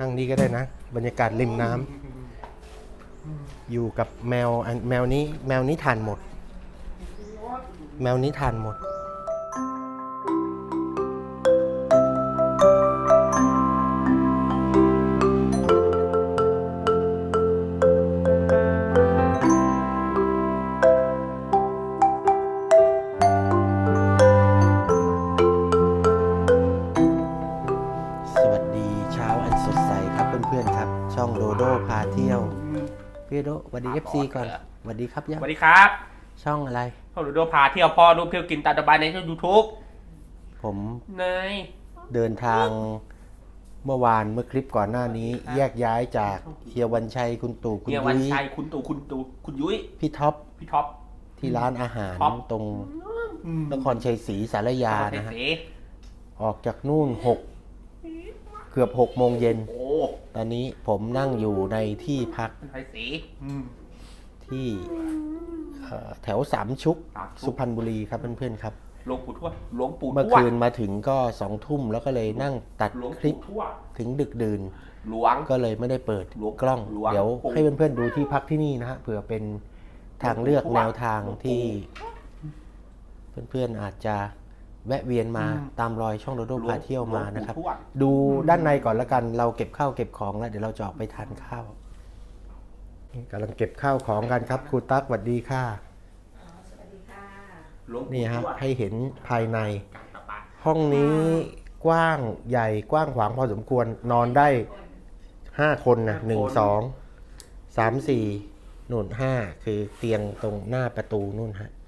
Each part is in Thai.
นั่งนี่ก็ได้นะ บรรยากาศริมน้ำอยู่กับแมวอันแมวนี้แมวนี้ทานหมด แมวนี้ทานหมด พื่อนๆครับ ช่องโดโดพาเที่ยวพี่โดสวัสดีเอฟซีก่อนสวัสดีครับย่าสวัสดีครับช่องอะไร พ่อหนูโดพาเที่ยวพ่อรูปเที่ยวกินตามสบายในช่องยูทูบผมนายเดินทางเมื่อวานเมื่อคลิปก่อนหน้านี้ แยกย้ายจากเฮียวันชัยคุณตู่คุณเฮียวันยุ้ยชัยคุณตู่คุณตู่คุณยุ้ยพี่ท็อปพี่ท็อป ที่ร้านอาหารท็อป ตรงนครชัยศรีสารยานะฮะ เสออกจากนู่นหก เกือบหกโมงเย็น โอ้ตอนนี้ผมนั่งอยู่ในที่พักไทยสีอืม ที่เอ่อแถวสามชุก สามชุก สุพรรณบุรีครับเพื่อนๆครับ หลวงปู่ทวดหลวงปู่ทวดเมื่อคืนมาถึงก็สองทุ่มแล้วก็เลยนั่งตัดหลวงคลิปปู่ทวดถึงดึกดื่น หลวง ก็เลยไม่ได้เปิดหลวงกล้อง หลวงเดี๋ยวปู่ให้เพื่อนๆดูที่พักที่นี่นะฮะเผื่อเป็นทางเลือกหลวงปู่แนวทางหลวงปู่ ที่ เพื่อนๆอาจจะ แวะเวียนมาอืมตามรอยช่องโดโดพาเที่ยวมานะครับหลวงปู่ทวดดูด้านในก่อนละกันเราเก็บข้าวเก็บของแล้วเดี๋ยวเราจะออกไปทานข้าวนี่กำลังเก็บข้าวของกันครับครูตั๊กสวัสดีค่ะหลวงปู่นี่ฮะทวดให้เห็นภายในกลางตะปาห้องนี้กว้างใหญ่กว้างขวางพอสมควรนอนได้ห้าคนนะหนึ่งสองสามสี่นู่นห้าคือเตียงตรงหน้าประตูนู่นฮะบ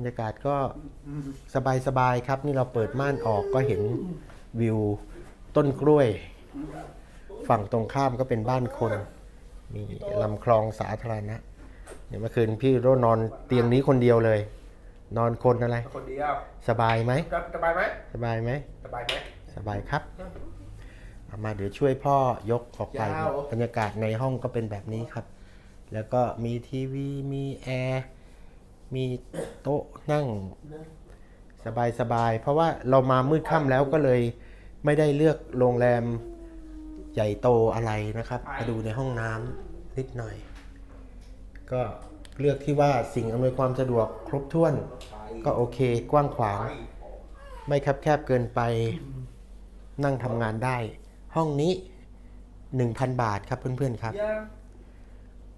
รรยากาศก็สบายสบายๆครับ นี่เราเปิดม่านออกก็เห็นวิวต้นกล้วย ฝั่งตรงข้ามก็เป็นบ้านคน มีลำคลองสาธารณะเนี่ยเมื่อคืนพี่โรนอนเตียงนี้คนเดียวเลย นอนคนอะไร คนเดียวสบายไหมสบายไหมสบายไหมสบายไหมสบายครับเอามาเดี๋ยวช่วยพ่อยกออกไปยาวบรรยากาศในห้องก็เป็นแบบนี้ครับ แล้วก็มีทีวีมีแอร์ มีโต๊ะนั่งสบายสบายๆเพราะว่าเรามามืดค่ำแล้วก็เลยไม่ได้เลือกโรงแรมใหญ่โตอะไรนะครับมาดูในห้องน้ำนิดหน่อย ก็เลือกที่ว่าสิ่งอำนวยความสะดวกครบถ้วน ก็โอเคกว้างขวาง ไม่คับแคบเกินไปนั่งทำงานได้ ห้องนี้ 1,000 บาทครับเพื่อนๆครับยังไ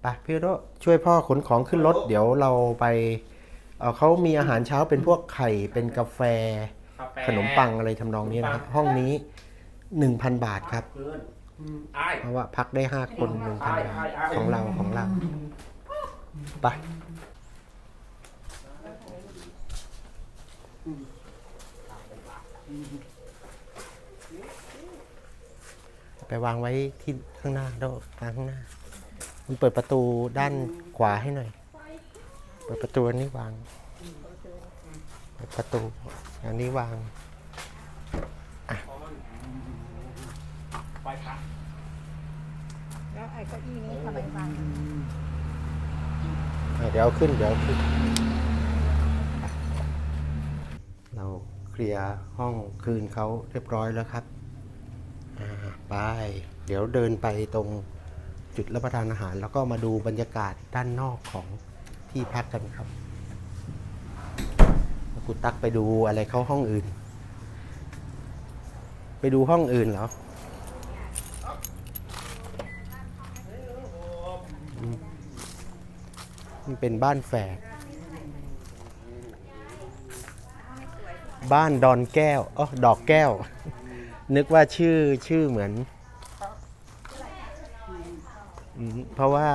ปพี่โรช่วยพ่อขนของขึ้นรถ เดี๋ยวเราไปเอ่อเขามีอาหารเช้าเป็นพวกไข่เป็นกาแฟ กาแฟขนมปังอะไรทำนองนี้นะครับ ห้องนี้ 1,000 บาทครับเพื่อนอืมอ้าย เพราะว่าพักได้ 5 คน1,000บาทของเราของเราไปไปวางไว้ที่ข้างหน้าโดวางข้างหน้า มันเปิดประตูด้านขวาให้หน่อย เปิดประตูอันนี้วาง เปิดประตูอันนี้วางไปครับแล้วไอ้เก้าอี้นี้ทำไมวางเออเดี๋ยวเอาขึ้นเดี๋ยวเอาขึ้น เราเคลียร์ห้องคืนเขาเรียบร้อยแล้วครับ อ่าไป เดี๋ยวเดินไปตรง จุดรับประทานอาหาร แล้วก็มาดูบรรยากาศด้านนอกของที่พักกันครับคุณตักไปดูอะไรเข้าห้องอื่น ไปดูห้องอื่นเหรอมันเป็นบ้านแฝดบ้านดอนแก้วอ๋อดอกแก้ว นึกว่าชื่อชื่อเหมือน เพราะว่า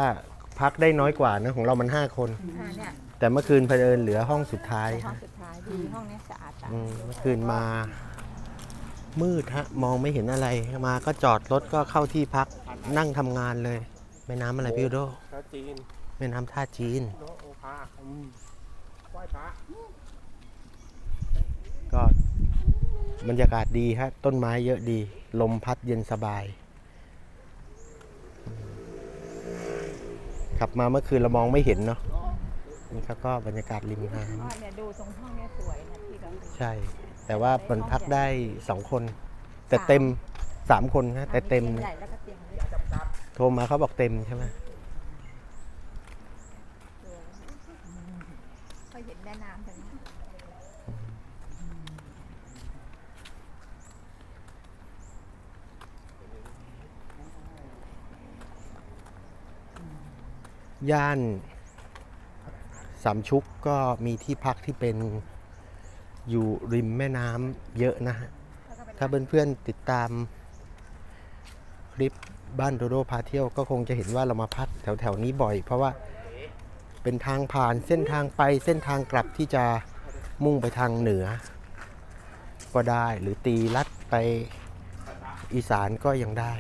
พักได้น้อยกว่านะของเรามันห้าคนอ่าเนี่ยแต่เมื่อคืนเพลินเหลือห้องสุดท้ายห้องสุดท้ายดีห้องนี้สะอาดสะอาดอืมเมื่อคืนมา มืดฮะ มองไม่เห็นอะไรมาก็จอดรถก็เข้าที่พักนั่งทำงานเลย แม่น้ำอะไรพี่อุโดชาวจีนแม่น้ำท่าจีน โนโอภาอืมไหว้พระ ก็บรรยากาศดีฮะต้นไม้เยอะดี ลมพัดเย็นสบาย ขับมาเมื่อคืนเรามองไม่เห็นเนาะนี่ครับก็บรรยากาศริมน้อ๋อเนี่ยดูตรงห้องเนี้ยสวยนะที่เราดูำใช่ แต่ว่ามันพักได้สองคน แต่เต็มสามคนนะแต่เต็มใหญ่แล้วก็เตียงเล็กโทรมาเขาบอกเต็มใช่ไหมก็เห็นแม่น้ำตรงนี้ ย่านสามชุกก็มีที่พักที่เป็นอยู่ริมแม่น้ำเยอะนะฮะ ถ้าเพื่อนๆติดตามคลิปบ้านโดโดพาเที่ยวก็คงจะเห็นว่าเรามาพักแถวๆนี้บ่อย เพราะว่าเป็นทางผ่านเส้นทางไปเส้นทางกลับที่จะมุ่งไปทางเหนือ ก็ได้หรือตีลัดไปอีสานก็ยังได้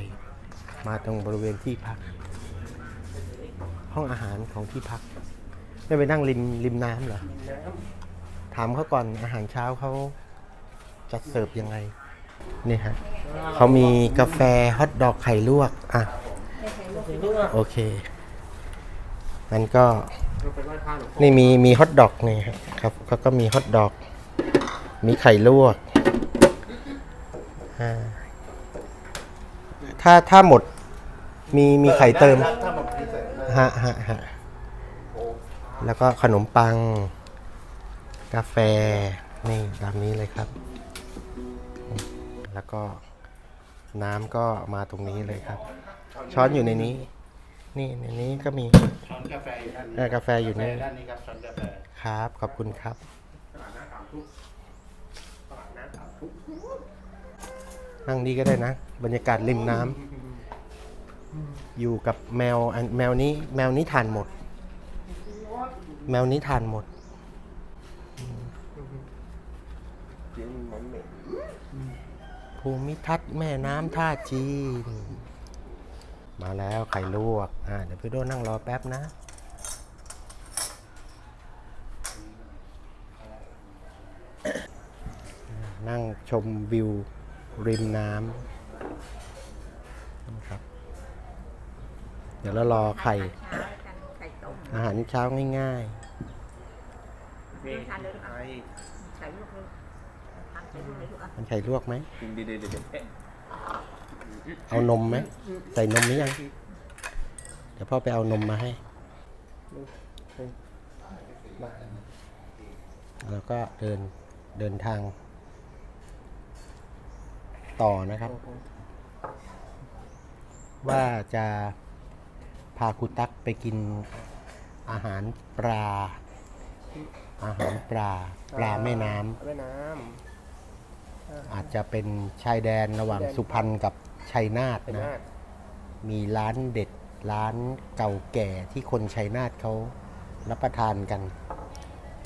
มาตรงบริเวณที่พัก ห้องอาหารของที่พัก ไม่ไปนั่งริมริมน้ำเหรอ ถามเขาก่อนอาหารเช้าเขาจัดเสิร์ฟยังไง นี่ฮะเขามีกาแฟฮอทดอกไข่ลวก อะ โอเค มันก็เราไปไหว้พระหลวงพ่อนี่มีมีฮอทดอกนี่ครับครับเขาก็มีฮอทดอก มีไข่ลวกอ่าถ้าถ้าหมดมีมีไข่เติม ถ้าหมดพิเศษนะ ฮะฮะฮะแล้วก็ขนมปัง กาแฟ นี่ตามนี้เลยครับ แล้วก็น้ำก็มาตรงนี้เลยครับ ช้อนอยู่ในนี้ นี่ในนี้ก็มีช้อนกาแฟอยู่ด้านเอนี้อกาแฟอยู่กาแฟนี่ด้านนี้ครับช้อนกาแฟครับ ขอบคุณครับ ตลาดน้ำสามทุกตลาดน้ำสามทุกนั่งนี่ก็ได้นะ บรรยากาศริมน้ำ อยู่กับแมวอันแมวนี้แมวนี้ทานหมด แมวนี้ทานหมดภูมิทัศน์แม่น้ำท่าจีน มาแล้วไข่ลวกอ่าเดี๋ยวพี่โดนั่งรอแป๊บนะนั่งชมวิวริมน้ำนะครับ เดี๋ยวเรารอไข่เช้าแล้วกันไข่ต้มอาหารเช้าง่ายเมฆไอไข่ลูกเลยทานไข่ลูกเลยลูกอะๆมันไข่ลวกไหมเดี๋ยวเดี๋ยวเดี๋ยวเอ๊ะเอานมไหมใส่นมหรือยัง เดี๋ยวพ่อไปเอานมมาให้ แล้วก็เดินเดินทาง ต่อนะครับ ว่าจะ พาคุตักไปกินอาหารปลา อาหารปลา ปลาแม่น้แม่น้ำอาจจะเป็นชายแดนระหว่างสุพรรณกับชัยนาทำเป็นนะหน้ามีร้านเด็ดร้านเก่าแก่ที่คนชัยนาทเขารับประทานกัน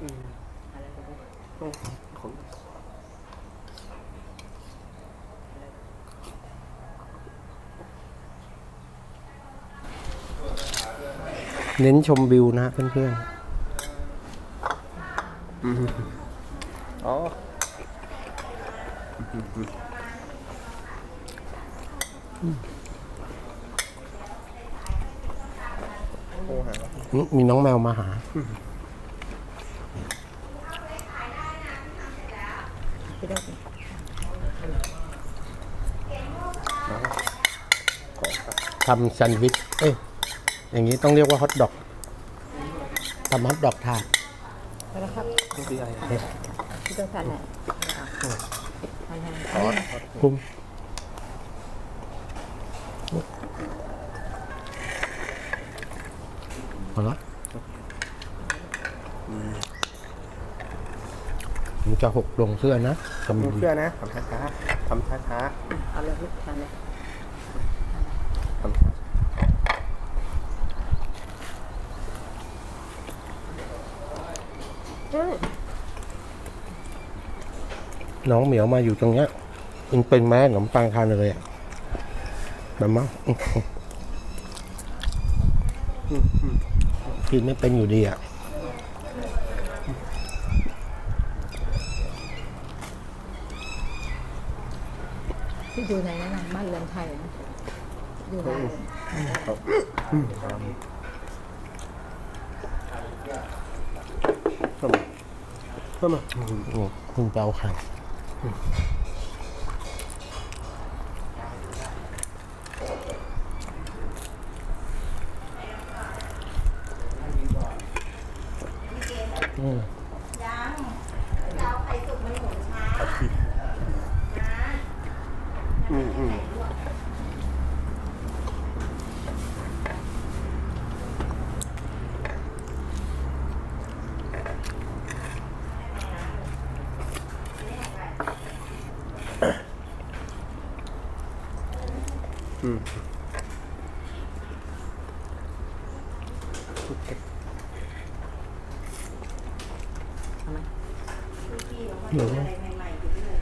อืมของ เน้นชมวิวนะเพื่อนอ๋อโอ้หาๆอืมมีน้องแมวมาหาพี่ได้สิทำแซนด์วิช เอ้ย อย่างนี้ต้องเรียกว่าฮอทดอกทำฮอทดอกถาดไปแล้วครับต้องซื้ออะไรพี่ต้องทานไหนทานแห้งซอสคุ้มพอละผมจะหกลงเสื้อนะกำดูลังเสื้อนะทำช้าๆทำช้าเอาเลยลูกทานเลย ๆทำช้า น้องเหมียวมาอยู่ตรงเนี้ยมันเป็นแม่ขนมปังทานเลยอะแบบมั้งกินไม่เป็นอยู่ดีอะที่อยู่ในนั้นะบ้านเรือนไทยอยู่ได้เลย เพิ่ม เพิ่มมาอืมคุณเปเอาไข่ อืม ยังจะเอาไข่สุกมันหมุนช้านะ อืมอืม อืมหนูอะไรใหม่ๆอยู่ด้วย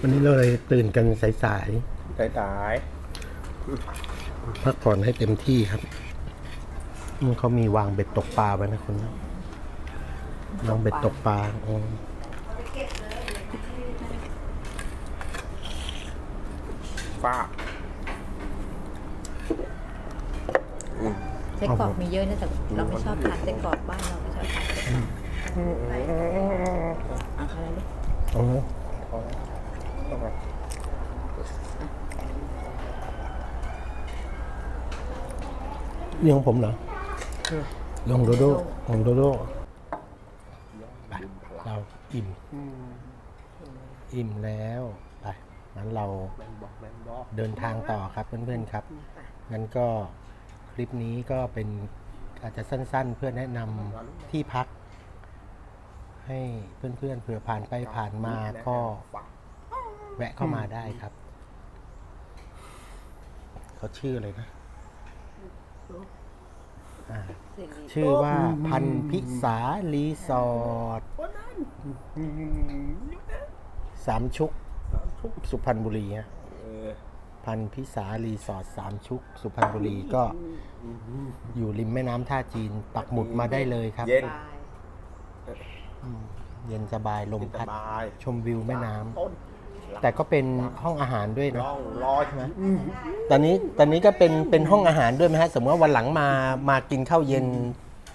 วันนี้เราเลยตื่นกันสายสายสายๆพักผ่อนให้เต็มที่ครับอืมเขามีวางเบ็ดตกปลาไว้นะคุณ วางเบ็ดตกปลาอืมฟ้าไส้กรอกมีเยอะนะแต่เราไม่ชอบทานไส้กรอกบ้านเราไม่ชอบทานไส้กรอกเอาอะไรดิอ๋อต้องมานี่ของผมเหรอลองโดโดของโดโดไปเรา อิ่ม อิ่มแล้วไปงั้นเราแมนบอกแมนบอกเดินทางต่อครับเพื่อนๆครับ งั้นก็คลิปนี้ก็เป็นอาจจะสั้นๆ เพื่อแนะนำที่พัก ให้เพื่อนๆเผื่อผ่านไปผ่านมาก็แวะเข้ามาได้ครับ เขาชื่ออะไรนะอ่าชื่อว่าพันพิสารีสอร์ท สามชุก สุพรรณบุรีฮะพันพิสารีสอร์ทสามชุก สุพรรณบุรีก็อยู่ริมแม่น้ำท่าจีน ปักหมุดมาได้เลยครับ เย็นอืมเย็นสบายลมพัดบายชมวิวแม่น้ำต้นแต่ก็เป็นห้องอาหารด้วยเนะร่องรอยใช่ไหมตอนนี้ตอนนี้ก็เป็นเป็นห้องอาหารด้วยไหมฮะ สมมติว่าวันหลังมามากินข้าวเย็น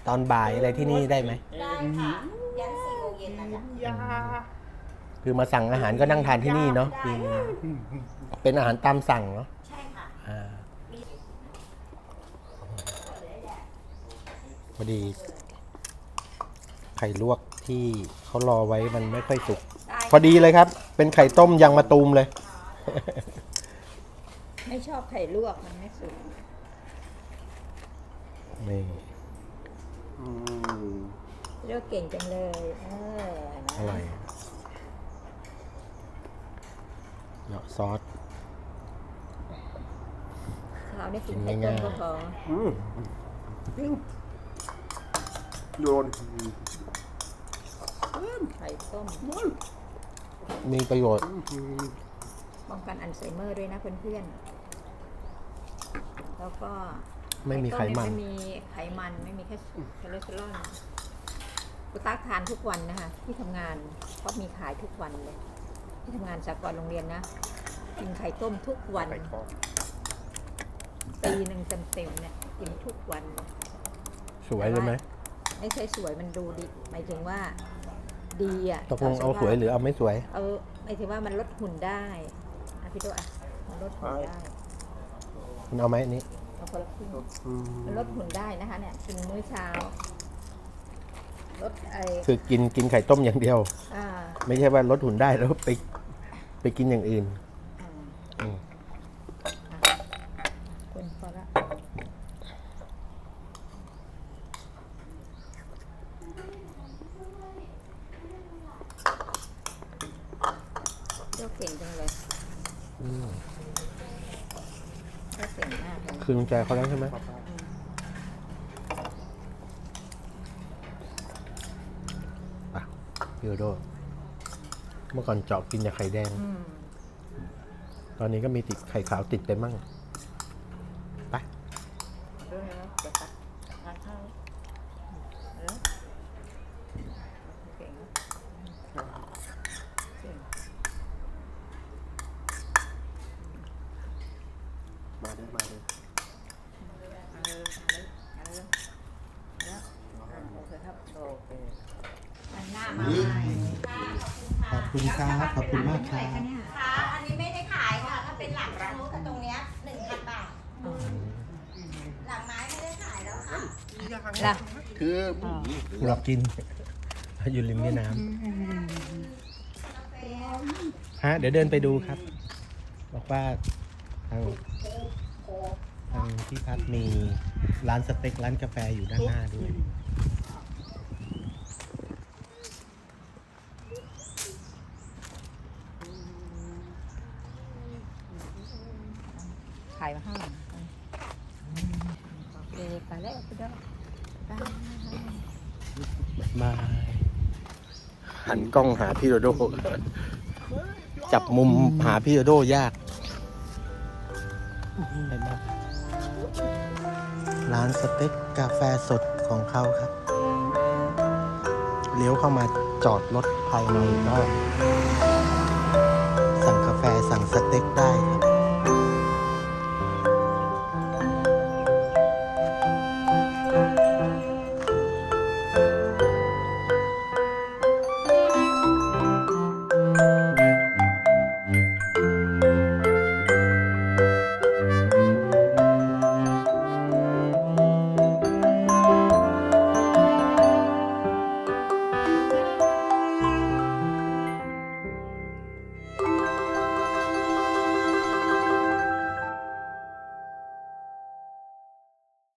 ตอนบ่ายอะไรที่นี่ได้ไหมได้ค่ะ ยันสี่โมงเย็นนะจ๊ะยาคือมาสั่งอาหารก็นั่งทานที่นี่เนาะได้คือค่ะเป็นอาหารตามสั่งเนาะใช่ค่ะอ่าพอดี ไข่ลวกที่เขารอไว้มันไม่ค่อยสุก ได้พอดีเลยครับ เป็นไข่ต้มยังมาตูมเลย ไม่ชอบไข่ลวกมันไม่สุกนี่ อืม เลือกเก่งจังเลย เออนะอร่อยเนาะซอสเราได้กินไข่ต้มก็พออืมโยนไข่ต้มมีประโยชน์ ป้องกันอัลไซเมอร์ด้วยนะเพื่อนๆ แล้วก็ไม่มีไขมัน ไม่มีไขมัน ไม่มีแค่คอเลสเตอรอล กูตักทานทุกวันนะคะที่ทำงานก็มีขายทุกวันเลย ที่ทำงานสากลโรงเรียนนะกินไข่ต้มทุกวันไข่ทอดปีหนึ่งเต็มๆเนี่ยกินทุกวันเลยสวยเลยไหมไม่ใช่สวยมันดูดีหมายถึงว่า ดีอะตกลงเอาสวยหรือเอาไม่สวย เอาหมายถึงว่ามันลดหุ่นได้อะพี่โตอะมันลดหุ่นได้คุณเอาไหมอันนี้เอาคนละครึ่งอืมมันลดหุ่นได้นะคะเนี่ยกินมื้อเช้า ลดไอคือกินกินไข่ต้มอย่างเดียว อ่าไม่ใช่ว่าลดหุ่นได้แล้วไปไปกินอย่างอื่นอ่าอืมคุณพอละเลือกเก่งจังเลยอืมเลือกเก่งมากเลย คืนใจเขาแล้วใช่ไหมอะ พี่โดโดเมื่อก่อนเจาะกินแต่ไข่แดง อืม ตอนนี้ก็มีติดไข่ขาวติดไปมั่ง คือตรงเนี้ยหนึ่งพันบาท หลังไม้ไม่ได้ขายแล้วค่ะ ล่ะ คือกูรับกิน อยู่ริมแม่น้ำฮะ เดี๋ยวเดินไปดูครับ บอกว่าทางทางที่พักมีร้านสเต็กร้านกาแฟอยู่ด้านหน้าด้วย โอเคไปแล้วไปแล้วไปมาหันกล้องหาพี่โดโด จับมุมหาพี่โดโดยากร้านสเต็กกาแฟสดของเขาครับ เลี้ยวเข้ามาจอดรถภายในก็ สั่งกาแฟสั่งสเต็กได้